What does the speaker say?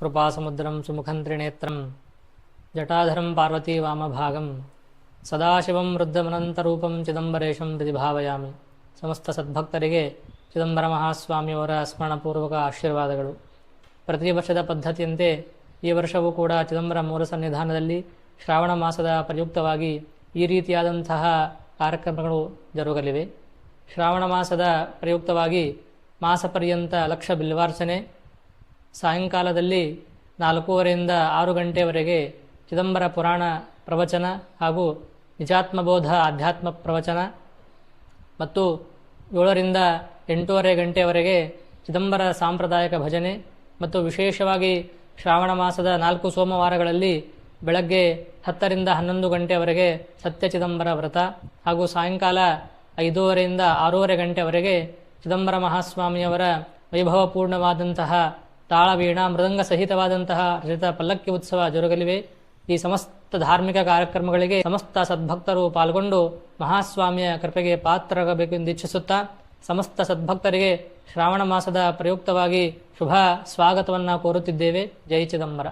ಕೃಪಾಸಮುದ್ರಂ ಸುಮುಖಂ ತ್ರಿನೇತ್ರಂ ಜಟಾಧರಂ ಪಾರ್ವತಿ ವಾಮಭಾಗಂ ಸದಾಶಿವಂ ವೃದ್ಧಮನಂತರೂಪಂ ಚಿದಂಬರೇಶಂ ಪ್ರತಿಭಾವಯಾಮಿ ಸಮಸ್ತ ಸದ್ಭಕ್ತರಿಗೆ ಚಿದಂಬರ ಮಹಾಸ್ವಾಮಿಯವರ ಸ್ಮರಣಪೂರ್ವಕ ಆಶೀರ್ವಾದಗಳು. ಪ್ರತಿ ವರ್ಷದ ಪದ್ಧತಿಯಂತೆ ಈ ವರ್ಷವೂ ಕೂಡ ಚಿದಂಬರ ಮೂಲ ಸನ್ನಿಧಾನದಲ್ಲಿ ಶ್ರಾವಣ ಮಾಸದ ಪ್ರಯುಕ್ತವಾಗಿ ಈ ರೀತಿಯಾದಂತಹ ಕಾರ್ಯಕ್ರಮಗಳು ಜರುಗಲಿವೆ. ಶ್ರಾವಣ ಮಾಸದ ಪ್ರಯುಕ್ತವಾಗಿ ಮಾಸಪರ್ಯಂತ ಲಕ್ಷ ಬಿಲ್ವಾರ್ಚನೆ ಸಾಯಂಕಾಲದಲ್ಲಿ ನಾಲ್ಕೂವರೆಯಿಂದ ಆರು ಗಂಟೆವರೆಗೆ ಚಿದಂಬರ ಪುರಾಣ ಪ್ರವಚನ ಹಾಗೂ ನಿಜಾತ್ಮಬೋಧ ಆಧ್ಯಾತ್ಮ ಪ್ರವಚನ ಮತ್ತು ಏಳರಿಂದ ಎಂಟೂವರೆ ಗಂಟೆಯವರೆಗೆ ಚಿದಂಬರ ಸಾಂಪ್ರದಾಯಿಕ ಭಜನೆ ಮತ್ತು ವಿಶೇಷವಾಗಿ ಶ್ರಾವಣ ಮಾಸದ ನಾಲ್ಕು ಸೋಮವಾರಗಳಲ್ಲಿ ಬೆಳಗ್ಗೆ ಹತ್ತರಿಂದ ಹನ್ನೊಂದು ಗಂಟೆವರೆಗೆ ಸತ್ಯ ಚಿದಂಬರ ವ್ರತ ಹಾಗೂ ಸಾಯಂಕಾಲ ಐದೂವರೆಯಿಂದ ಆರೂವರೆ ಗಂಟೆವರೆಗೆ ಚಿದಂಬರ ಮಹಾಸ್ವಾಮಿಯವರ ವೈಭವಪೂರ್ಣವಾದಂತಹ ತಾಳವೀಣ ಮೃದಂಗ ಸಹಿತವಾದಂತಹ ರಚಿತ ಪಲ್ಲಕ್ಕಿ ಉತ್ಸವ ಜರುಗಲಿವೆ. ಈ ಸಮಸ್ತ ಧಾರ್ಮಿಕ ಕಾರ್ಯಕ್ರಮಗಳಿಗೆ ಸಮಸ್ತ ಸದ್ಭಕ್ತರು ಪಾಲ್ಗೊಂಡು ಮಹಾಸ್ವಾಮಿಯ ಕೃಪೆಗೆ ಪಾತ್ರರಾಗಬೇಕೆಂದು ಇಚ್ಛಿಸುತ್ತಾ ಸಮಸ್ತ ಸದ್ಭಕ್ತರಿಗೆ ಶ್ರಾವಣ ಮಾಸದ ಪ್ರಯುಕ್ತವಾಗಿ ಶುಭ ಸ್ವಾಗತವನ್ನು ಕೋರುತ್ತಿದ್ದೇವೆ. ಜೈ ಚಿದಂಬರ.